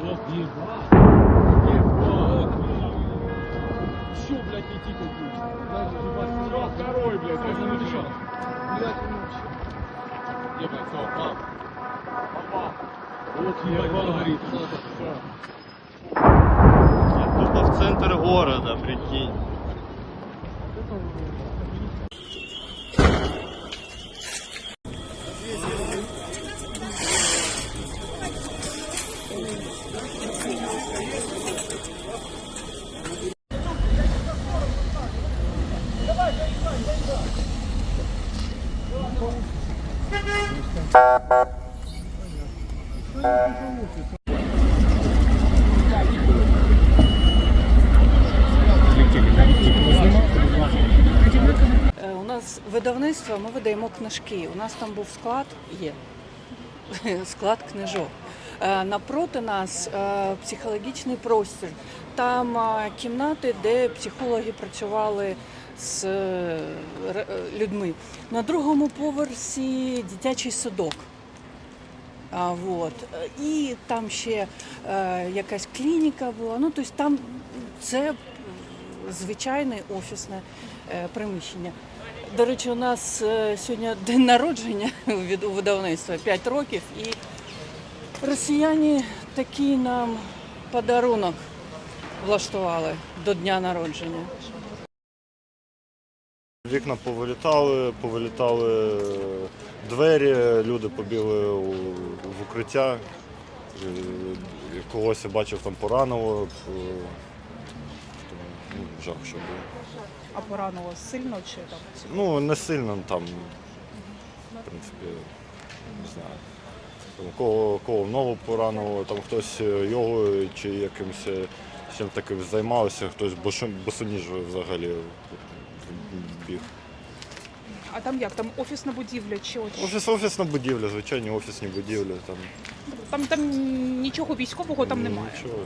Вот ебать. Ебать. Чё, блядь, не тикал ключ? Блядь, ебать. Чё, второй, блядь, я не еще раз. Блядь, ну Ебать, всё, пап. Папа. Вот ебать, он горит. Тупо в центр города, прикинь. У нас видавництво, ми видаємо книжки. У нас там був склад, є склад книжок. Е, Напроти нас е, психологічний простір. Там е, кімнати, де психологи працювали з людьми. На другому поверсі дитячий садок. А, І там ще якась клініка була. Ну, тобто там це звичайне офісне приміщення. До речі, у нас сьогодні день народження від у видавництва 5 років, і росіяни такий нам подарунок влаштували до дня народження. Вікна повилітали, повилітали двері, люди побігли в укриття. Когось я бачив там поранило. е, ну, Жах, що було. А поранило сильно чи там? Ну, не сильно там, в принципі, не знаю. Там, кого, кого в ногу поранило, там хтось його йогою чи якимось е, чим таким займався, хтось босо- босоніж взагалі біг. А там як? Там офісна будівля чи от Офіс, офісна будівля, звичайні офісні будівлі. Там, там, там нічого військового там немає. нічого.